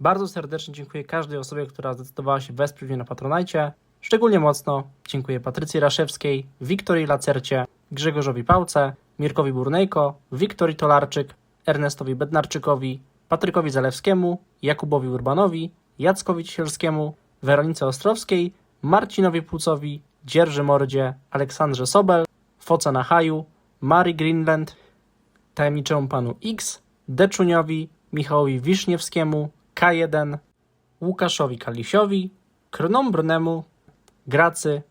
Bardzo serdecznie dziękuję każdej osobie, która zdecydowała się wesprzeć mnie na Patronajcie. Szczególnie mocno dziękuję Patrycji Raszewskiej, Wiktorii Lacercie, Grzegorzowi Pałce, Mirkowi Burnejko, Wiktorii Tolarczyk, Ernestowi Bednarczykowi, Patrykowi Zalewskiemu, Jakubowi Urbanowi, Jackowi Ciesielskiemu, Weronice Ostrowskiej, Marcinowi Płucowi, Dzierży Mordzie, Aleksandrze Sobel, Foca na Haju, Mary Greenland, tajemniczemu panu X, Deczuniowi, Michałowi Wiszniewskiemu, K1, Łukaszowi Kalisiowi, Krnom Brnemu, Gracy,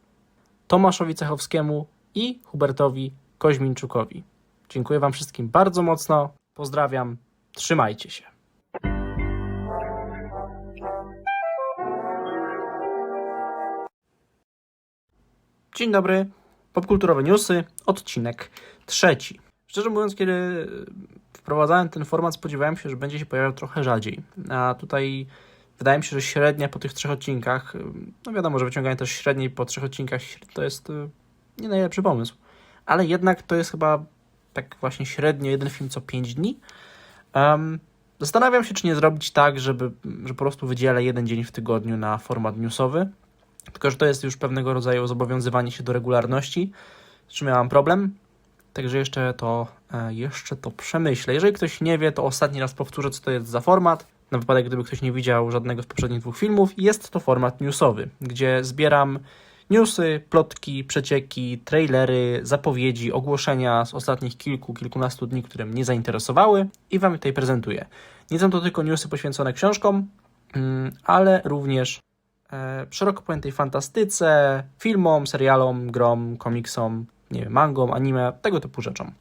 Tomaszowi Cechowskiemu i Hubertowi Koźmińczukowi. Dziękuję Wam wszystkim bardzo mocno. Pozdrawiam. Trzymajcie się. Dzień dobry. Popkulturowe newsy, odcinek trzeci. Szczerze mówiąc, kiedy wprowadzałem ten format, spodziewałem się, że będzie się pojawiał trochę rzadziej. A tutaj wydaje mi się, że średnia po tych trzech odcinkach, no wiadomo, że wyciąganie też średniej po trzech odcinkach to jest y, nie najlepszy pomysł. Ale jednak to jest chyba tak właśnie średnio jeden film co 5 dni. Em, zastanawiam się, czy nie zrobić tak, żeby, że po prostu wydzielę jeden dzień w tygodniu na format newsowy. Tylko, że to jest już pewnego rodzaju zobowiązywanie się do regularności, z czym miałam problem. Także jeszcze to, e, jeszcze to przemyślę. Jeżeli ktoś nie wie, to ostatni raz powtórzę, co to jest za format. Na wypadek, gdyby ktoś nie widział żadnego z poprzednich dwóch filmów, jest to format newsowy, gdzie zbieram newsy, plotki, przecieki, trailery, zapowiedzi, ogłoszenia z ostatnich kilku, kilkunastu dni, które mnie zainteresowały i Wam tutaj prezentuję. Nie są to tylko newsy poświęcone książkom, mm, ale również szeroko pojętej fantastyce, filmom, serialom, grom, komiksom, nie wiem, mangom, anime, tego typu rzeczom.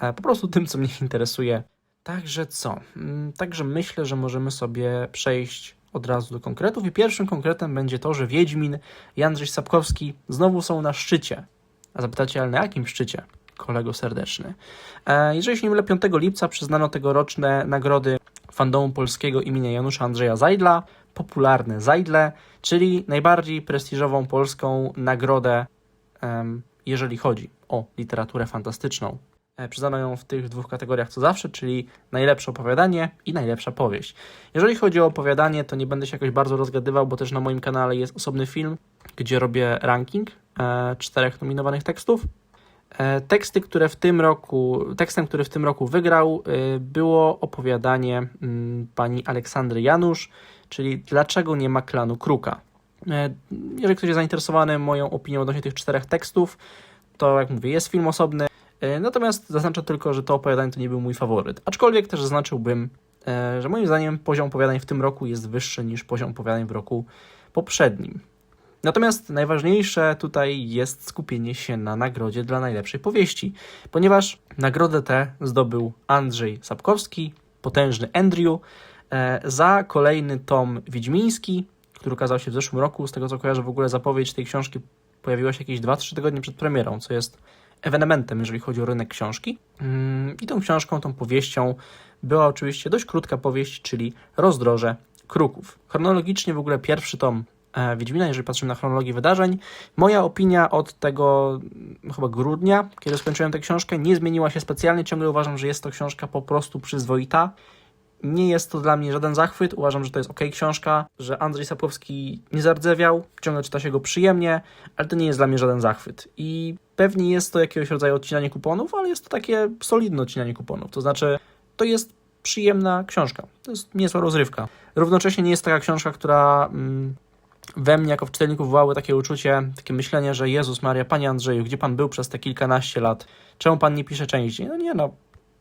E, po prostu tym, co mnie interesuje. Także co? Mm, Także myślę, że możemy sobie przejść od razu do konkretów. I pierwszym konkretem będzie to, że Wiedźmin i Andrzej Sapkowski znowu są na szczycie. A zapytacie, ale na jakim szczycie? Kolego serdeczny. E, Jeżeli się nie mylę, 5 lipca przyznano tegoroczne nagrody fandomu polskiego imienia Janusza Andrzeja Zajdla, popularne Zajdle, czyli najbardziej prestiżową polską nagrodę, jeżeli chodzi o literaturę fantastyczną. E, Przyznano ją w tych dwóch kategoriach co zawsze, czyli najlepsze opowiadanie i najlepsza powieść. Jeżeli chodzi o opowiadanie, to nie będę się jakoś bardzo rozgadywał, bo też na moim kanale jest osobny film, gdzie robię ranking e, czterech nominowanych tekstów. E, Teksty, które w tym roku, tekstem, który w tym roku wygrał, było opowiadanie mm, pani Aleksandry Janusz, czyli Dlaczego nie ma klanu Kruka. E, Jeżeli ktoś jest zainteresowany moją opinią odnośnie tych czterech tekstów, to jak mówię, jest film osobny. E, Natomiast zaznaczę tylko, że to opowiadanie to nie był mój faworyt. Aczkolwiek też zaznaczyłbym, e, że moim zdaniem poziom opowiadań w tym roku jest wyższy niż poziom opowiadań w roku poprzednim. Natomiast najważniejsze tutaj jest skupienie się na nagrodzie dla najlepszej powieści, ponieważ nagrodę tę zdobył Andrzej Sapkowski, potężny Andrew, za kolejny tom Wiedźmiński, który ukazał się w zeszłym roku. Z tego co kojarzę, w ogóle zapowiedź tej książki pojawiła się jakieś 2-3 tygodnie przed premierą, co jest ewenementem, jeżeli chodzi o rynek książki. Mm, I tą książką, tą powieścią była oczywiście dość krótka powieść, czyli Rozdroże Kruków. Chronologicznie w ogóle pierwszy tom e, Wiedźmina, jeżeli patrzymy na chronologię wydarzeń. Moja opinia od tego mm, chyba grudnia, kiedy skończyłem tę książkę, nie zmieniła się specjalnie. Ciągle uważam, że jest to książka po prostu przyzwoita. Nie jest to dla mnie żaden zachwyt. Uważam, że to jest ok książka, że Andrzej Sapkowski nie zardzewiał, ciągle czyta się go przyjemnie, ale to nie jest dla mnie żaden zachwyt. I pewnie jest to jakiegoś rodzaju odcinanie kuponów, ale jest to takie solidne odcinanie kuponów. To znaczy, to jest przyjemna książka. To jest niezła rozrywka. Równocześnie nie jest taka książka, która mm, we mnie jako w czytelniku wywołały takie uczucie, takie myślenie, że Jezus Maria, Panie Andrzeju, gdzie Pan był przez te kilkanaście lat? Czemu Pan nie pisze częściej? No nie no,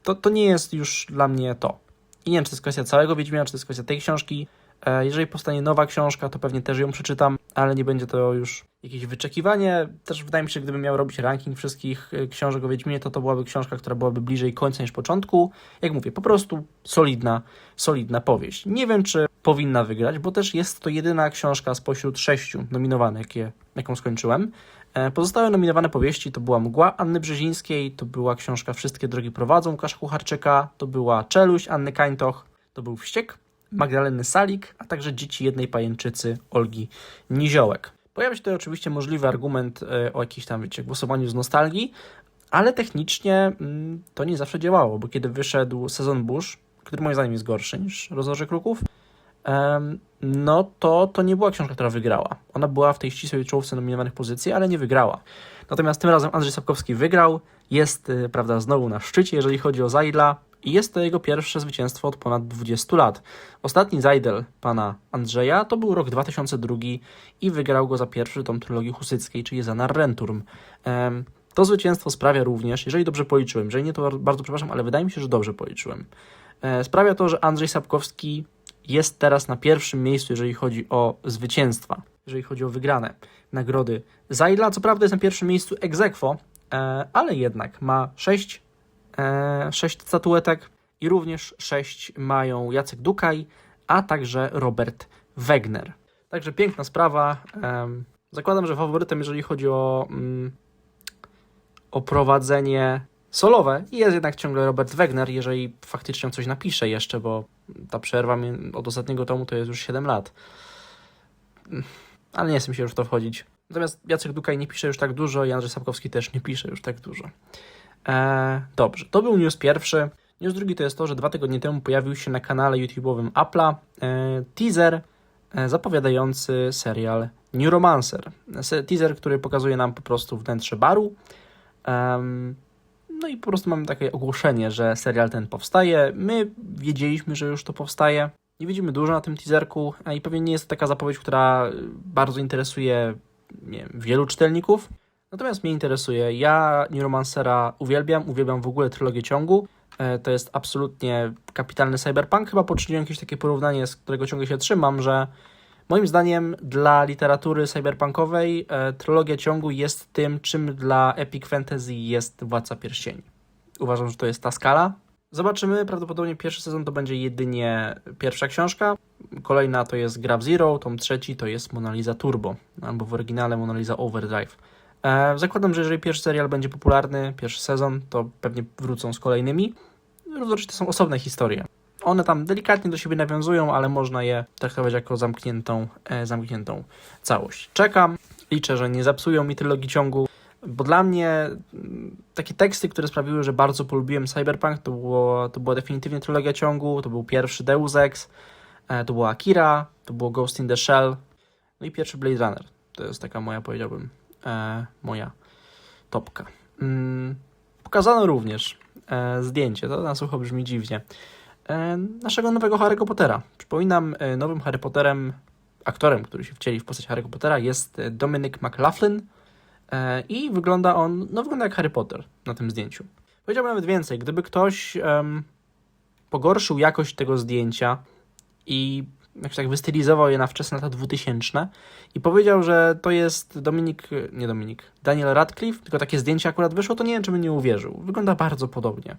to, to nie jest już dla mnie to. I nie wiem, czy to jest kwestia całego Wiedźmina, czy to jest kwestia tej książki. E, Jeżeli powstanie nowa książka, to pewnie też ją przeczytam, ale nie będzie to już jakieś wyczekiwanie. Też wydaje mi się, że gdybym miał robić ranking wszystkich e, książek o Wiedźminie, to to byłaby książka, która byłaby bliżej końca niż początku. Jak mówię, po prostu solidna, solidna powieść. Nie wiem, czy powinna wygrać, bo też jest to jedyna książka spośród sześciu nominowanych, jaką skończyłem. E, Pozostałe nominowane powieści to była Mgła Anny Brzezińskiej, to była książka Wszystkie drogi prowadzą Łukasza Kucharczyka, to była Czeluść Anny Kańtoch, to był Wściek Magdaleny Salik, a także Dzieci jednej pajęczycy Olgi Niziołek. Pojawia się tutaj oczywiście możliwy argument e, o jakimś tam, wiecie, głosowaniu z nostalgii, ale technicznie mm, to nie zawsze działało, bo kiedy wyszedł sezon Bush, który moim zdaniem jest gorszy niż Rozorze Kruków, no to to nie była książka, która wygrała. Ona była w tej ścisłej czołówce nominowanych pozycji, ale nie wygrała. Natomiast tym razem Andrzej Sapkowski wygrał, jest, y, prawda, znowu na szczycie, jeżeli chodzi o Zajdla i jest to jego pierwsze zwycięstwo od ponad 20 lat. Ostatni Zajdel pana Andrzeja to był rok 2002 i wygrał go za pierwszy tom trylogii husyckiej, czyli za Narrenturm. To zwycięstwo sprawia również, jeżeli dobrze policzyłem, jeżeli nie to bardzo przepraszam, ale wydaje mi się, że dobrze policzyłem, e, sprawia to, że Andrzej Sapkowski jest teraz na pierwszym miejscu, jeżeli chodzi o zwycięstwa, jeżeli chodzi o wygrane nagrody Zajdla. Co prawda jest na pierwszym miejscu ex aequo, e, ale jednak ma 6, e, 6 statuetek i również 6 mają Jacek Dukaj, a także Robert Wegner. Także piękna sprawa. Em, Zakładam, że faworytem, jeżeli chodzi o, mm, o prowadzenie solowe, jest jednak ciągle Robert Wegner, jeżeli faktycznie coś napisze jeszcze, bo ta przerwa od ostatniego tomu to jest już 7 lat. Ale nie chcę się już w to wchodzić. Natomiast Jacek Dukaj nie pisze już tak dużo i Andrzej Sapkowski też nie pisze już tak dużo. Eee, dobrze, to był news pierwszy. News drugi to jest to, że dwa tygodnie temu pojawił się na kanale YouTube'owym Apple'a e, teaser e, zapowiadający serial Neuromancer. Se- Teaser, który pokazuje nam po prostu wnętrze baru. Em, no i po prostu mamy takie ogłoszenie, że serial ten powstaje. My wiedzieliśmy, że już to powstaje. Nie widzimy dużo na tym teaserku a i pewnie nie jest to taka zapowiedź, która bardzo interesuje wiem, wielu czytelników. Natomiast mnie interesuje. Ja Neuromancera uwielbiam, uwielbiam w ogóle trylogię ciągu. E, To jest absolutnie kapitalny cyberpunk. Chyba poczyniłem jakieś takie porównanie, z którego ciągle się trzymam, że moim zdaniem dla literatury cyberpunkowej e, trylogia ciągu jest tym, czym dla epic fantasy jest Władca Pierścieni. Uważam, że to jest ta skala. Zobaczymy, prawdopodobnie pierwszy sezon to będzie jedynie pierwsza książka, kolejna to jest Grab Zero, tom trzeci to jest Mona Lisa Turbo, albo w oryginale Mona Lisa Overdrive. E, zakładam, że jeżeli pierwszy serial będzie popularny, pierwszy sezon, to pewnie wrócą z kolejnymi. Rozumiem, to są osobne historie. One tam delikatnie do siebie nawiązują, ale można je traktować jako zamkniętą, e, zamkniętą całość. Czekam, liczę, że nie zepsują mi trylogii ciągu, bo dla mnie mm, takie teksty, które sprawiły, że bardzo polubiłem Cyberpunk, to, było, to była definitywnie trylogia ciągu, to był pierwszy Deus Ex, e, to była Akira, to było Ghost in the Shell, no i pierwszy Blade Runner. To jest taka moja, powiedziałbym, e, moja topka. Mm, pokazano również zdjęcie, to na sucho brzmi dziwnie, naszego nowego Harry'ego Pottera. Przypominam, e, nowym Harry Potterem, aktorem, który się wcieli w postać Harry'ego Pottera jest e, Dominic McLaughlin e, i wygląda on, no wygląda jak Harry Potter na tym zdjęciu. Powiedziałbym nawet więcej, gdyby ktoś em, pogorszył jakość tego zdjęcia i jakoś tak wystylizował je na wczesne lata 2000 i powiedział, że to jest Dominik, nie Dominik, Daniel Radcliffe, tylko takie zdjęcie akurat wyszło, to nie wiem, czy bym nie uwierzył. Wygląda bardzo podobnie.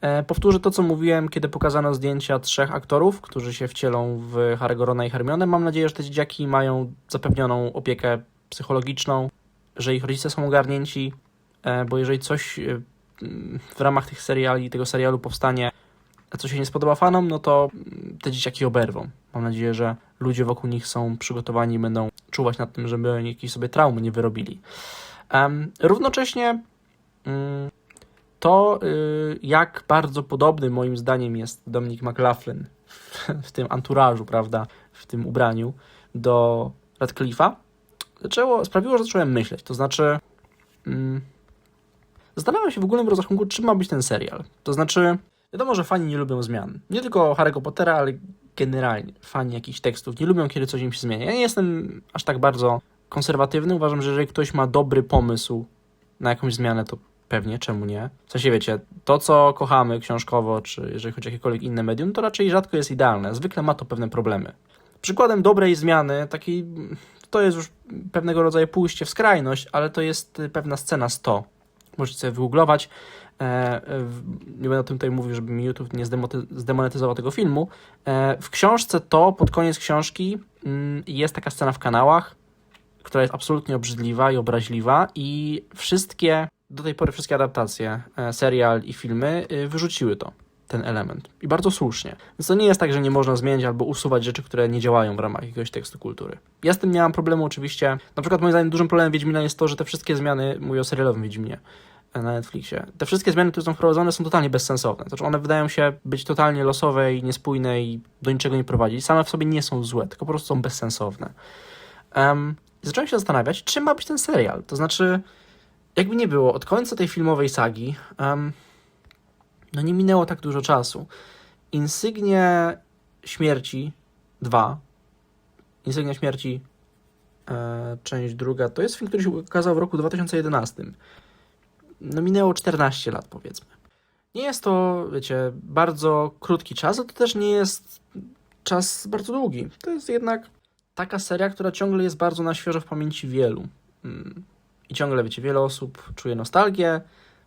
E, powtórzę to, co mówiłem, kiedy pokazano zdjęcia trzech aktorów, którzy się wcielą w Harry'ego i Hermionę. Mam nadzieję, że te dzieciaki mają zapewnioną opiekę psychologiczną, że ich rodzice są ogarnięci, e, bo jeżeli coś e, w ramach tych seriali, tego serialu powstanie, co się nie spodoba fanom, no to mm, te dzieciaki oberwą. Mam nadzieję, że ludzie wokół nich są przygotowani i będą czuwać nad tym, żeby oni jakieś sobie traumy nie wyrobili. Równocześnie mm, to, y, jak bardzo podobny moim zdaniem jest Dominic McLaughlin w, w tym anturażu, prawda, w tym ubraniu do Radcliffe'a, zaczęło, sprawiło, że zacząłem myśleć. To znaczy, mm, zastanawiam się w ogóle w rozrachunku, czym ma być ten serial. To znaczy, wiadomo, że fani nie lubią zmian. Nie tylko Harry'ego Pottera, ale generalnie fani jakichś tekstów nie lubią, kiedy coś im się zmienia. Ja nie jestem aż tak bardzo konserwatywny. Uważam, że jeżeli ktoś ma dobry pomysł na jakąś zmianę, to pewnie, czemu nie? W sensie, wiecie, to co kochamy książkowo, czy jeżeli chodzi o jakiekolwiek inne medium, to raczej rzadko jest idealne. Zwykle ma to pewne problemy. Przykładem dobrej zmiany, takiej, to jest już pewnego rodzaju pójście w skrajność, ale to jest y, pewna scena 100. Możecie sobie wygooglować. E, nie będę o tym tutaj mówił, żeby mi YouTube nie zdemonetyzował tego filmu. E, w książce to, pod koniec książki, mm, jest taka scena w kanałach, która jest absolutnie obrzydliwa i obraźliwa i wszystkie, do tej pory wszystkie adaptacje, e, serial i filmy y, wyrzuciły to, ten element. I bardzo słusznie. Więc to nie jest tak, że nie można zmieniać albo usuwać rzeczy, które nie działają w ramach jakiegoś tekstu kultury. Ja z tym nie mam problemu oczywiście. Na przykład moim zdaniem dużym problemem Wiedźmina jest to, że te wszystkie zmiany, mówię o serialowym Wiedźminie, na Netflixie. Te wszystkie zmiany, które są wprowadzone, są totalnie bezsensowne. Znaczy, one wydają się być totalnie losowe i niespójne i do niczego nie prowadzić. Same w sobie nie są złe, tylko po prostu są bezsensowne. Um, zacząłem się zastanawiać, czym ma być ten serial. To znaczy, jakby nie było, od końca tej filmowej sagi, um, no nie minęło tak dużo czasu. Insygnie Śmierci 2, Insygnia Śmierci, e, część druga, to jest film, który się ukazał w roku 2011. No minęło 14 lat, powiedzmy. Nie jest to, wiecie, bardzo krótki czas, ale to też nie jest czas bardzo długi. To jest jednak taka seria, która ciągle jest bardzo na świeżo w pamięci wielu. Mm. I ciągle, wiecie, wiele osób czuje nostalgię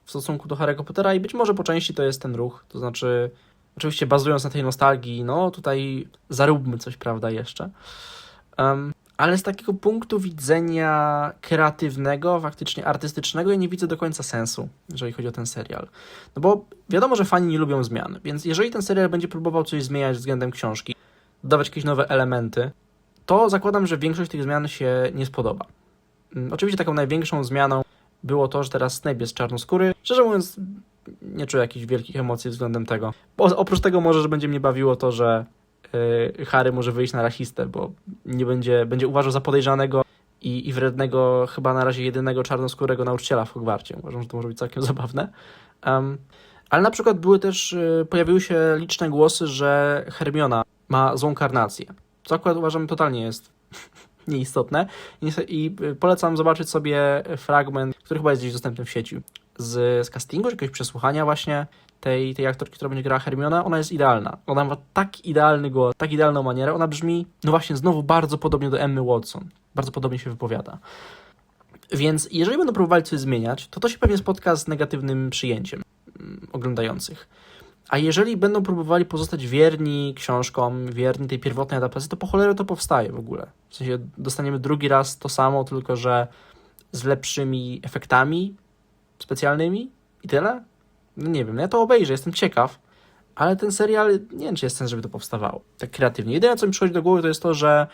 w stosunku do Harry'ego Pottera i być może po części to jest ten ruch. To znaczy, oczywiście bazując na tej nostalgii, no tutaj zaróbmy coś, prawda, jeszcze. Um, ale z takiego punktu widzenia kreatywnego, faktycznie artystycznego, ja nie widzę do końca sensu, jeżeli chodzi o ten serial. No bo wiadomo, że fani nie lubią zmian, więc jeżeli ten serial będzie próbował coś zmieniać względem książki, dodawać jakieś nowe elementy, to zakładam, że większość tych zmian się nie spodoba. Mm, Oczywiście taką największą zmianą było to, że teraz Snape jest czarnoskóry. Szczerze mówiąc, nie czuję jakichś wielkich emocji względem tego. Bo oprócz tego może, że będzie mnie bawiło to, że yy, Harry może wyjść na rasistę, bo nie będzie, będzie uważał za podejrzanego i, i wrednego, chyba na razie jedynego czarnoskórego nauczyciela w Hogwarcie. Uważam, że to może być całkiem zabawne. Um, ale na przykład były też, yy, pojawiły się liczne głosy, że Hermiona ma złą karnację. Co akurat uważam totalnie jest nieistotne. I, I polecam zobaczyć sobie fragment, który chyba jest gdzieś dostępny w sieci, z, z castingu, czy jakiegoś przesłuchania właśnie tej, tej aktorki, która będzie grała Hermiona. Ona jest idealna. Ona ma tak idealny głos, tak idealną manierę. Ona brzmi, no właśnie, znowu bardzo podobnie do Emmy Watson. Bardzo podobnie się wypowiada. Więc jeżeli będą próbowali coś zmieniać, to to się pewnie spotka z negatywnym przyjęciem mm, oglądających. A jeżeli będą próbowali pozostać wierni książkom, wierni tej pierwotnej adaptacji, to po cholerę to powstaje w ogóle. W sensie dostaniemy drugi raz to samo, tylko że z lepszymi efektami specjalnymi i tyle? No nie wiem, no ja to obejrzę, jestem ciekaw, ale ten serial, nie wiem czy jest sens, żeby to powstawało tak kreatywnie. Jedyne co mi przychodzi do głowy to jest to, że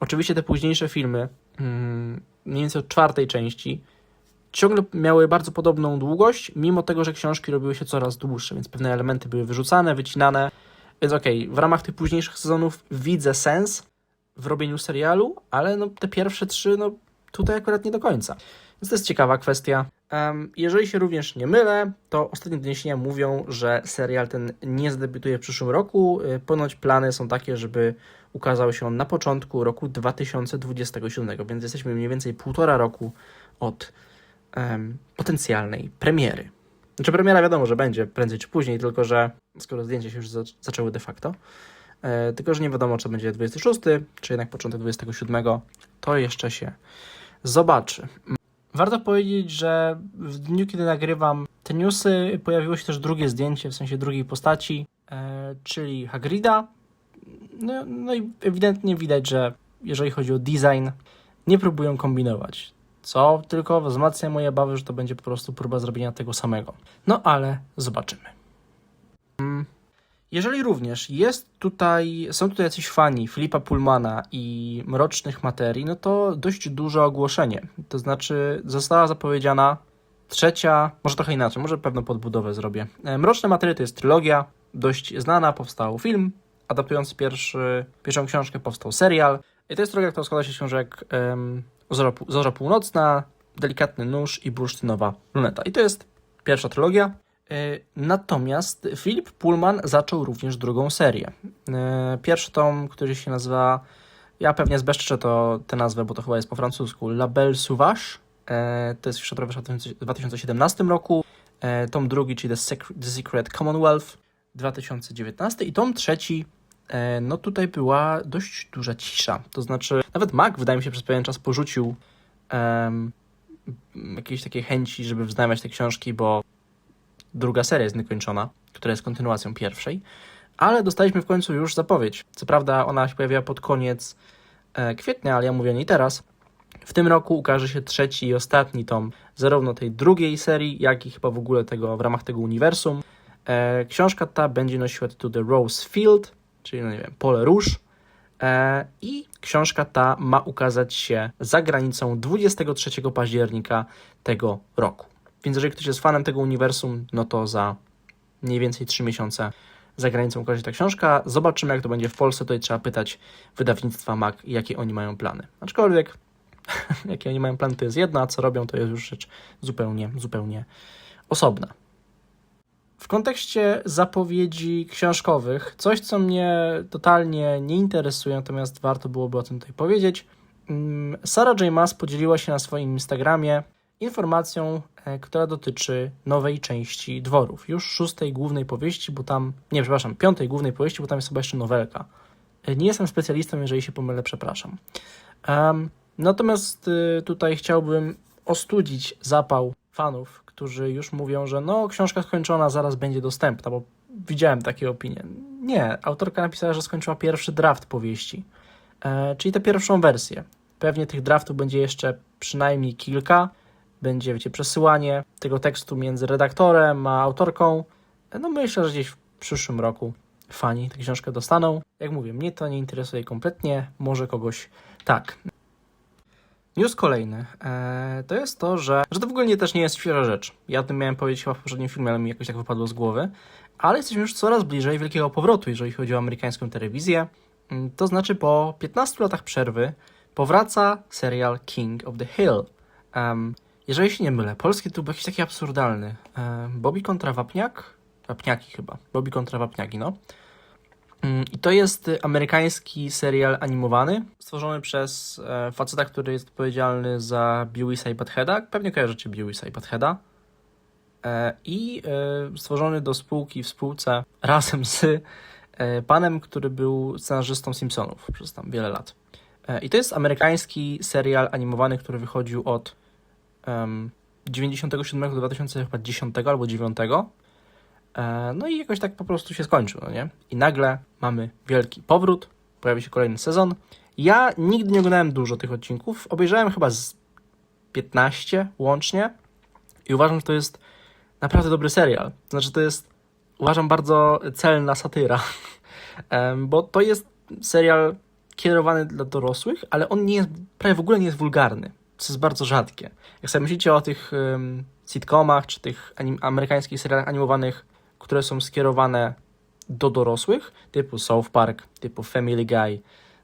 oczywiście te późniejsze filmy, mm, mniej więcej od czwartej części, ciągle miały bardzo podobną długość, mimo tego, że książki robiły się coraz dłuższe, więc pewne elementy były wyrzucane, wycinane. Więc okej, okay, w ramach tych późniejszych sezonów widzę sens w robieniu serialu, ale no, te pierwsze trzy, no tutaj akurat nie do końca. Więc to jest ciekawa kwestia. Jeżeli się również nie mylę, to ostatnie doniesienia mówią, że serial ten nie zadebiutuje w przyszłym roku. Ponoć plany są takie, żeby ukazał się on na początku roku 2027, więc jesteśmy mniej więcej półtora roku od potencjalnej premiery. Znaczy premiera wiadomo, że będzie prędzej czy później, tylko że skoro zdjęcia się już za zaczęły de facto, e, tylko że nie wiadomo, czy będzie 26, czy jednak początek 27, to jeszcze się zobaczy. Warto powiedzieć, że w dniu, kiedy nagrywam te newsy, pojawiło się też drugie zdjęcie, w sensie drugiej postaci, e, czyli Hagrida. No, no i ewidentnie widać, że jeżeli chodzi o design, nie próbują kombinować co tylko wzmacnia moje obawy, że to będzie po prostu próba zrobienia tego samego. No ale zobaczymy. Mm. Jeżeli również jest tutaj, są tutaj jacyś fani Filipa Pullmana i Mrocznych Materii, no to dość duże ogłoszenie. To znaczy została zapowiedziana trzecia, może trochę inaczej, może pewną podbudowę zrobię. E, Mroczne Materie to jest trylogia, dość znana, powstał film, adaptujący pierwszy, pierwszą książkę powstał serial. I to jest trylogia, która składa się z książek um, Zorza, Północna, Delikatny Nóż i Bursztynowa Luneta. I to jest pierwsza trylogia. Natomiast Philip Pullman zaczął również drugą serię. Pierwszy tom, który się nazywa, ja pewnie zbeszczę to tę nazwę, bo to chyba jest po francusku, La Belle Sauvage. To jest wyszła w 2017 roku. Tom drugi, czyli The Secret Commonwealth 2019 i tom trzeci no tutaj była dość duża cisza. To znaczy, nawet Mac wydaje mi się przez pewien czas porzucił um, jakieś takie chęci, żeby wznawiać te książki, bo druga seria jest niekończona, która jest kontynuacją pierwszej, ale dostaliśmy w końcu już zapowiedź. Co prawda ona się pojawiła pod koniec e, kwietnia, ale ja mówię o niej teraz. W tym roku ukaże się trzeci i ostatni tom zarówno tej drugiej serii, jak i chyba w ogóle tego w ramach tego uniwersum. E, książka ta będzie nosiła tytuł The Rose Field, czyli no nie wiem, pole róż. E, I książka ta ma ukazać się za granicą 23 października tego roku. Więc jeżeli ktoś jest fanem tego uniwersum, no to za mniej więcej 3 miesiące za granicą ukaże się ta książka. Zobaczymy, jak to będzie w Polsce. Tutaj trzeba pytać wydawnictwa MAC, jakie oni mają plany. Aczkolwiek, jakie oni mają plany, to jest jedna, a co robią, to jest już rzecz zupełnie, zupełnie osobna. W kontekście zapowiedzi książkowych, coś co mnie totalnie nie interesuje, natomiast warto byłoby o tym tutaj powiedzieć. Mm, Sarah J. Maas podzieliła się na swoim Instagramie informacją, e, która dotyczy nowej części dworów. Już szóstej głównej powieści, bo tam, nie, przepraszam, piątej głównej powieści, bo tam jest chyba jeszcze nowelka. E, Nie jestem specjalistą, jeżeli się pomylę, przepraszam. Natomiast y, tutaj chciałbym ostudzić zapał fanów, którzy już mówią, że no, książka skończona zaraz będzie dostępna, bo widziałem takie opinie. Nie, autorka napisała, że skończyła pierwszy draft powieści, e, czyli tę pierwszą wersję. Pewnie tych draftów będzie jeszcze przynajmniej kilka. Będzie, wiecie, przesyłanie tego tekstu między redaktorem a autorką. E, No myślę, że gdzieś w przyszłym roku fani tę książkę dostaną. Jak mówię, mnie to nie interesuje kompletnie, może kogoś tak. News kolejny. Eee, to jest to, że, że to w ogóle nie, też nie jest świeża rzecz. Ja o tym miałem powiedzieć chyba w poprzednim filmie, ale mi jakoś tak wypadło z głowy. Ale jesteśmy już coraz bliżej wielkiego powrotu, jeżeli chodzi o amerykańską telewizję. Mm, To znaczy po 15 latach przerwy powraca serial King of the Hill. Em, jeżeli się nie mylę, polski tytuł był jakiś taki absurdalny. Em, Bobby kontra Wapniak? Wapniaki chyba. Bobby kontra Wapniaki, no. Mm, I to jest amerykański serial animowany, stworzony przez e, faceta, który jest odpowiedzialny za Beavis i Buttheada. Pewnie kojarzycie Beavis i Buttheada. E, I e, stworzony do spółki w spółce razem z panem, który był scenarzystą Simpsonów przez tam wiele lat. I to jest amerykański serial animowany, który wychodził od em, 97 do 2010 albo 9. E, No i jakoś tak po prostu się skończył, no nie? I nagle mamy wielki powrót, pojawi się kolejny sezon. Ja nigdy nie oglądałem dużo tych odcinków, obejrzałem chyba z 15 łącznie i uważam, że to jest naprawdę dobry serial. Znaczy, to jest, uważam, bardzo celna satyra, bo to jest serial kierowany dla dorosłych, ale on nie jest, prawie w ogóle nie jest wulgarny, co jest bardzo rzadkie. Jak sobie myślicie o tych um, sitcomach, czy tych anim- amerykańskich serialach animowanych, które są skierowane do dorosłych, typu South Park, typu Family Guy,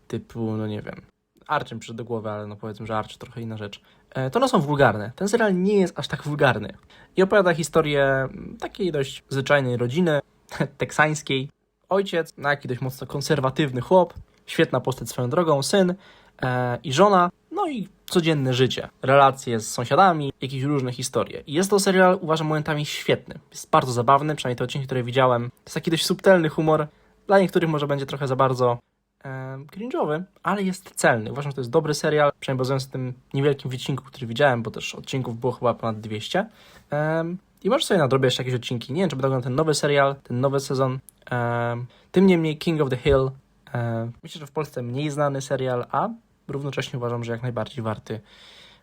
typu, no nie wiem, Archer mi przyszedł do głowy, ale no powiedzmy, że Archer trochę inna rzecz. E, To one są wulgarne. Ten serial nie jest aż tak wulgarny. I opowiada historię takiej dość zwyczajnej rodziny, teksańskiej. Ojciec, no jakiś dość mocno konserwatywny chłop, świetna postać swoją drogą, syn e, i żona, no i codzienne życie, relacje z sąsiadami, jakieś różne historie. I jest to serial, uważam, momentami świetny. Jest bardzo zabawny, przynajmniej te odcinki, które widziałem. Jest taki dość subtelny humor. Dla niektórych może będzie trochę za bardzo e, cringe'owy, ale jest celny. Uważam, że to jest dobry serial, przynajmniej bazując na tym niewielkim wycinku, który widziałem, bo też odcinków było chyba ponad 200. Em, I może sobie nadrobię jeszcze jakieś odcinki. Nie wiem, czy będę oglądał ten nowy serial, ten nowy sezon. Em, tym niemniej King of the Hill. em, myślę, że w Polsce mniej znany serial, a równocześnie uważam, że jak najbardziej warty,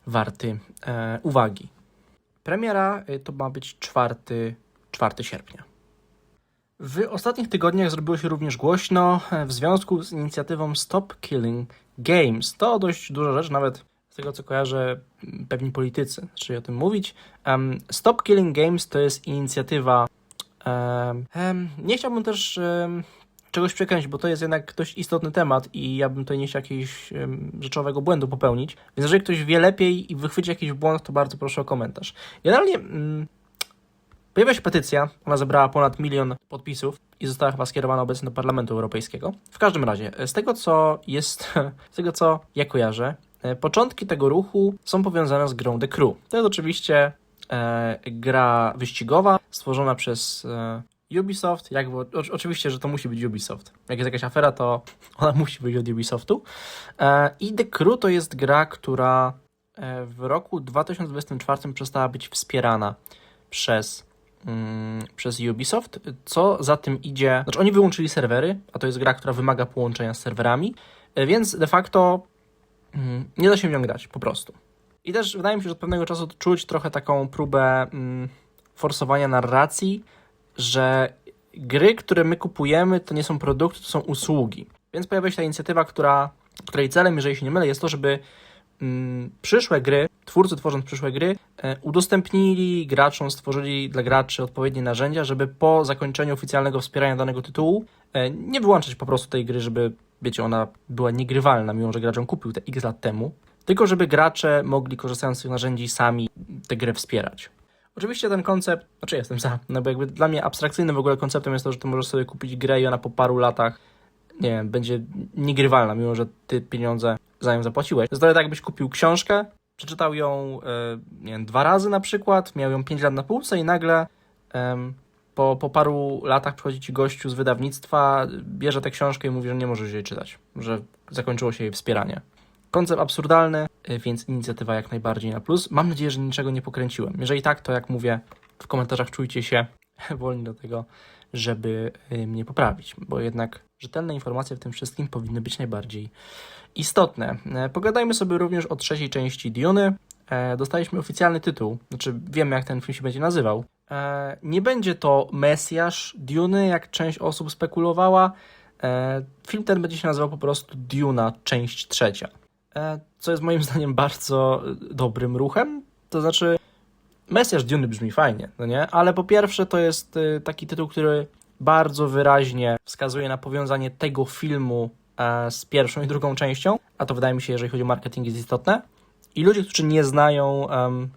warty e, uwagi. Premiera y, to ma być 4, 4 sierpnia. W ostatnich tygodniach zrobiło się również głośno e, w związku z inicjatywą Stop Killing Games. To dość duża rzecz, nawet z tego co kojarzę, pewni politycy zaczęli o tym mówić. Em, Stop Killing Games to jest inicjatywa. em, nie chciałbym też em, czegoś przekręcić, bo to jest jednak dość istotny temat i ja bym tutaj nie chciał jakiegoś rzeczowego błędu popełnić. Więc jeżeli ktoś wie lepiej i wychwyci jakiś błąd, to bardzo proszę o komentarz. Generalnie. mm, Pojawia się petycja, ona zebrała ponad milion podpisów i została chyba skierowana obecnie do Parlamentu Europejskiego. W każdym razie, z tego co jest, z tego co ja kojarzę, e, początki tego ruchu są powiązane z grą The Crew. To jest oczywiście e, gra wyścigowa stworzona przez e, Ubisoft. Jak, o, oczywiście, że to musi być Ubisoft. Jak jest jakaś afera, to ona musi być od Ubisoftu. E, I The Crew to jest gra, która e, w roku 2024 przestała być wspierana przez mm, przez Ubisoft. Co za tym idzie? Znaczy, oni wyłączyli serwery, a to jest gra, która wymaga połączenia z serwerami, e, więc de facto mm, nie da się w nią grać, po prostu. I też wydaje mi się, że od pewnego czasu czuć trochę taką próbę mm, forsowania narracji, że gry, które my kupujemy, to nie są produkty, to są usługi. Więc pojawia się ta inicjatywa, która, której celem, jeżeli się nie mylę, jest to, żeby mm, przyszłe gry, twórcy tworząc przyszłe gry, e, udostępnili graczom, stworzyli dla graczy odpowiednie narzędzia, żeby po zakończeniu oficjalnego wspierania danego tytułu e, nie wyłączać po prostu tej gry, żeby, wiecie, ona była niegrywalna, mimo że graczom kupił te x lat temu, tylko żeby gracze mogli, korzystając z tych narzędzi, sami tę grę wspierać. Oczywiście ten koncept, znaczy jestem za, no bo jakby dla mnie abstrakcyjnym w ogóle konceptem jest to, że ty możesz sobie kupić grę i ona po paru latach, nie wiem, będzie niegrywalna, mimo że ty pieniądze za nią zapłaciłeś. To jest tak, jakbyś kupił książkę, przeczytał ją, e, nie wiem, dwa razy na przykład, miał ją 5 lat na półce i nagle po, po paru latach przychodzi ci gościu z wydawnictwa, bierze tę książkę i mówi, że nie możesz jej czytać, że zakończyło się jej wspieranie. Koncept absurdalny, y, więc inicjatywa jak najbardziej na plus. Mam nadzieję, że niczego nie pokręciłem. Jeżeli tak, to jak mówię, w komentarzach czujcie się wolni do tego, żeby y, mnie poprawić, bo jednak rzetelne informacje w tym wszystkim powinny być najbardziej istotne. E, Pogadajmy sobie również o trzeciej części Diony. E, Dostaliśmy oficjalny tytuł, znaczy wiemy jak ten film się będzie nazywał. E, Nie będzie to Mesjasz Duny, jak część osób spekulowała. Film ten będzie się nazywał po prostu Duna, część trzecia. E, Co jest moim zdaniem bardzo dobrym ruchem. To znaczy, Mesjasz Duny brzmi fajnie, no nie? Ale po pierwsze to jest e, taki tytuł, który bardzo wyraźnie wskazuje na powiązanie tego filmu e, z pierwszą i drugą częścią, a to wydaje mi się, jeżeli chodzi o marketing, jest istotne. I ludzie, którzy nie znają em,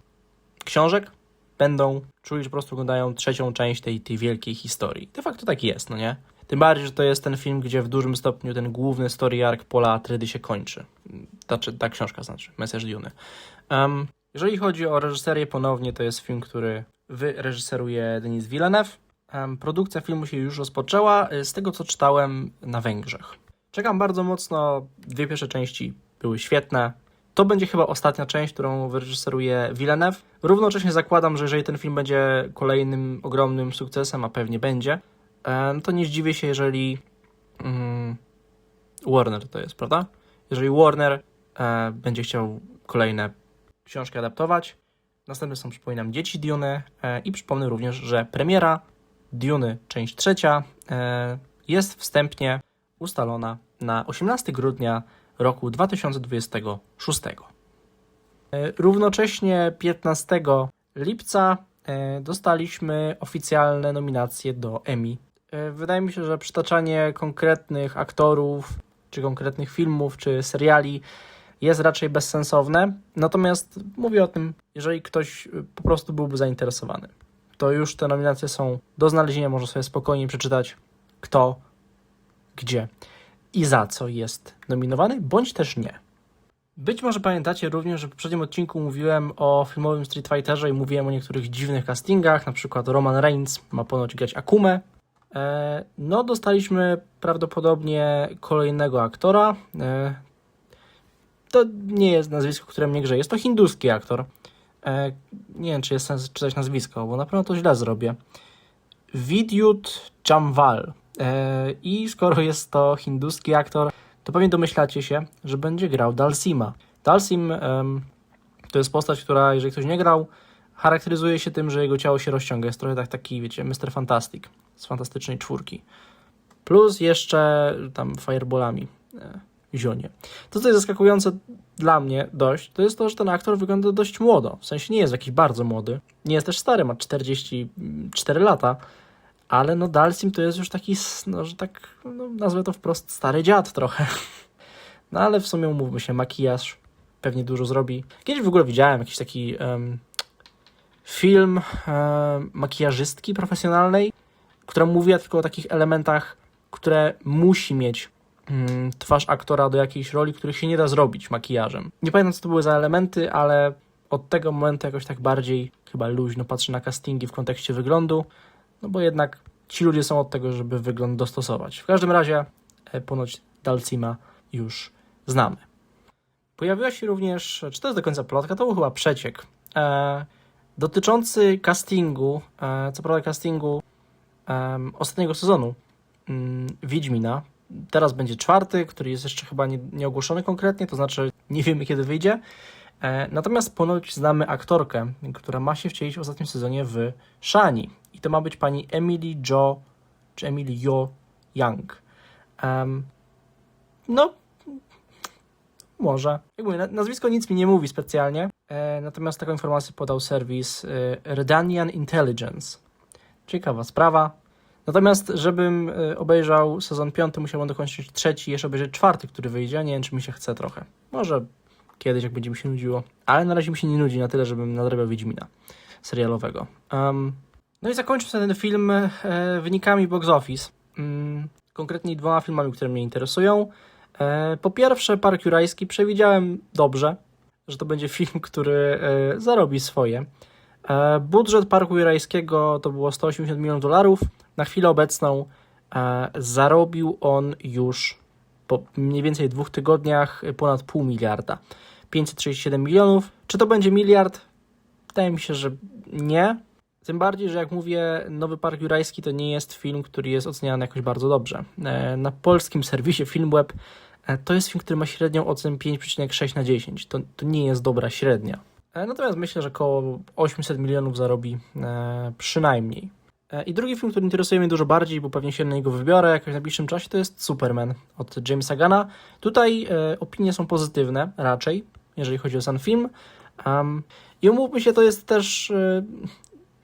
książek, będą czuli, że po prostu oglądają trzecią część tej, tej wielkiej historii. De facto tak jest, no nie? Tym bardziej, że to jest ten film, gdzie w dużym stopniu ten główny story arc Pola Atreidy się kończy. Ta, ta książka znaczy, Mesjasz Duny. Um, jeżeli chodzi o reżyserię ponownie, to jest film, który wyreżyseruje Denis Villeneuve. Em, Produkcja filmu się już rozpoczęła, y, z tego co czytałem, na Węgrzech. Czekam bardzo mocno, dwie pierwsze części były świetne. To będzie chyba ostatnia część, którą wyreżyseruje Villeneuve. Równocześnie zakładam, że jeżeli ten film będzie kolejnym ogromnym sukcesem, a pewnie będzie, to nie zdziwię się, jeżeli mm, Warner to jest, prawda? Jeżeli Warner e, będzie chciał kolejne książki adaptować. Następne są, przypominam, Dzieci Duny e, i przypomnę również, że premiera Duny, część trzecia, e, jest wstępnie ustalona na 18 grudnia roku 2026. E, Równocześnie 15 lipca e, dostaliśmy oficjalne nominacje do Emmy. E, Wydaje mi się, że przytaczanie konkretnych aktorów, czy konkretnych filmów, czy seriali jest raczej bezsensowne. Natomiast mówię o tym, jeżeli ktoś y, po prostu byłby zainteresowany. To już te nominacje są do znalezienia, można sobie spokojnie przeczytać, kto, gdzie i za co jest nominowany, bądź też nie. Być może pamiętacie również, że w poprzednim odcinku mówiłem o filmowym Street Fighterze i mówiłem o niektórych dziwnych castingach, na przykład Roman Reigns ma ponoć grać Akumę. E, No, dostaliśmy prawdopodobnie kolejnego aktora. E, To nie jest nazwisko, które mnie grzeje. Jest to hinduski aktor. E, Nie wiem, czy jest sens czytać nazwisko, bo na pewno to źle zrobię. Vidyut Jamwal. I skoro jest to hinduski aktor, to pewnie domyślacie się, że będzie grał Dalsima. Dalsim to jest postać, która, jeżeli ktoś nie grał, charakteryzuje się tym, że jego ciało się rozciąga. Jest trochę tak taki, wiecie, Mr. Fantastic z fantastycznej czwórki. Plus jeszcze tam fireballami e, zionie. To, co jest zaskakujące dla mnie dość, to jest to, że ten aktor wygląda dość młodo. W sensie nie jest jakiś bardzo młody. Nie jest też stary, ma 44 lata. Ale no Dalsim to jest już taki, no, że tak no, nazwę to wprost stary dziad trochę. No ale w sumie umówmy się, makijaż pewnie dużo zrobi. Kiedyś w ogóle widziałem jakiś taki em, film em, makijażystki profesjonalnej, która mówiła tylko o takich elementach, które musi mieć mm, twarz aktora do jakiejś roli, których się nie da zrobić makijażem. Nie pamiętam, co to były za elementy, ale od tego momentu jakoś tak bardziej chyba luźno patrzę na castingi w kontekście wyglądu, no bo jednak ci ludzie są od tego, żeby wygląd dostosować. W każdym razie e, ponoć Dalcima już znamy. Pojawiła się również, czy to jest do końca plotka, to był chyba przeciek, e, dotyczący castingu, e, co prawda castingu ostatniego sezonu mm, Wiedźmina. Teraz będzie czwarty, który jest jeszcze chyba nie, nie konkretnie, to znaczy nie wiemy kiedy wyjdzie. E, natomiast ponoć znamy aktorkę, która ma się wcielić w ostatnim sezonie w Shani. I to ma być pani Emily Jo, czy Emily Jo Young. Em, no, Może. Jak mówię, na- nazwisko nic mi nie mówi specjalnie, e, natomiast taką informację podał serwis e, Redanian Intelligence. Ciekawa sprawa. Natomiast, żebym e, obejrzał sezon piąty, musiałbym dokończyć trzeci jeszcze obejrzeć czwarty, który wyjdzie. Nie wiem, czy mi się chce trochę. Może kiedyś, jak będzie mi się nudziło. Ale na razie mi się nie nudzi na tyle, żebym nadrabiał Wiedźmina serialowego. Em, no i zakończę sobie ten film e, wynikami box office. Mm, konkretnie dwoma filmami, które mnie interesują. E, po pierwsze, Park Jurajski przewidziałem dobrze, że to będzie film, który e, zarobi swoje. E, budżet Parku Jurajskiego to było 180 milionów dolarów. Na chwilę obecną zarobił on już po mniej więcej dwóch tygodniach ponad pół miliarda. 537 milionów. Czy to będzie miliard? Wydaje mi się, że nie. Tym bardziej, że jak mówię, Nowy Park Jurajski to nie jest film, który jest oceniany jakoś bardzo dobrze. Na polskim serwisie Filmweb to jest film, który ma średnią ocenę 5,6 na 10. To, to nie jest dobra średnia. E, Natomiast myślę, że około 800 milionów zarobi e, przynajmniej. E, I drugi film, który interesuje mnie dużo bardziej, bo pewnie się na niego wybiorę jakoś w najbliższym czasie, to jest Superman od Jamesa Gana. Tutaj e, opinie są pozytywne raczej, jeżeli chodzi o sam film. Um, I umówmy się, to jest też e,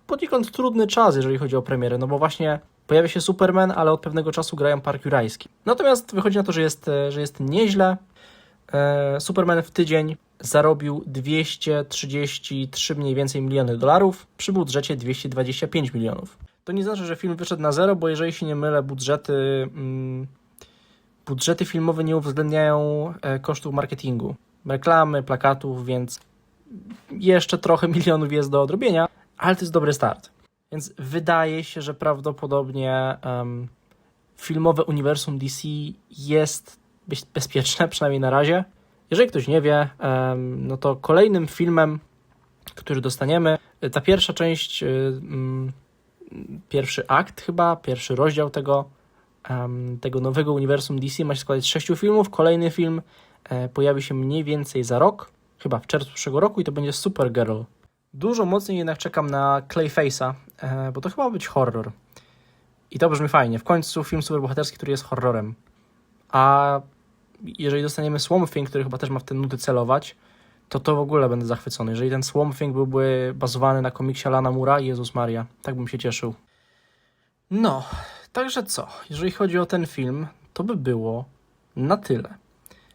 poniekąd trudny czas, jeżeli chodzi o premierę, no bo właśnie pojawia się Superman, ale od pewnego czasu grają Park Jurajski. Natomiast wychodzi na to, że jest, że jest nieźle. E, Superman w tydzień zarobił 233 mniej więcej miliony dolarów przy budżecie 225 milionów. To nie znaczy, że film wyszedł na zero, bo jeżeli się nie mylę, budżety, mm, budżety filmowe nie uwzględniają e, kosztów marketingu, reklamy, plakatów, więc jeszcze trochę milionów jest do odrobienia, ale to jest dobry start. Więc wydaje się, że prawdopodobnie em, filmowe uniwersum DC jest bez- bezpieczne, przynajmniej na razie. Jeżeli ktoś nie wie, em, no to kolejnym filmem, który dostaniemy, y, ta pierwsza część, mm, pierwszy akt chyba, pierwszy rozdział tego, em, tego nowego uniwersum DC ma się składać z sześciu filmów. Kolejny film e, pojawi się mniej więcej za rok, chyba w czerwcu przyszłego roku i to będzie Supergirl. Dużo mocniej jednak czekam na Clayface'a, e, bo to chyba ma być horror. I to brzmi fajnie. W końcu film superbohaterski, który jest horrorem. A jeżeli dostaniemy Swamp Thing, który chyba też ma w te nuty celować, to to w ogóle będę zachwycony. Jeżeli ten Swamp Thing byłby bazowany na komiksie Lana Mura, Jezus Maria, tak bym się cieszył. No, także co? Jeżeli chodzi o ten film, to by było na tyle.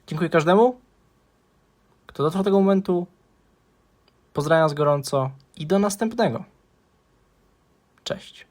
Dziękuję każdemu, kto do tego momentu. Pozdrawiam z gorąco i do następnego. Cześć.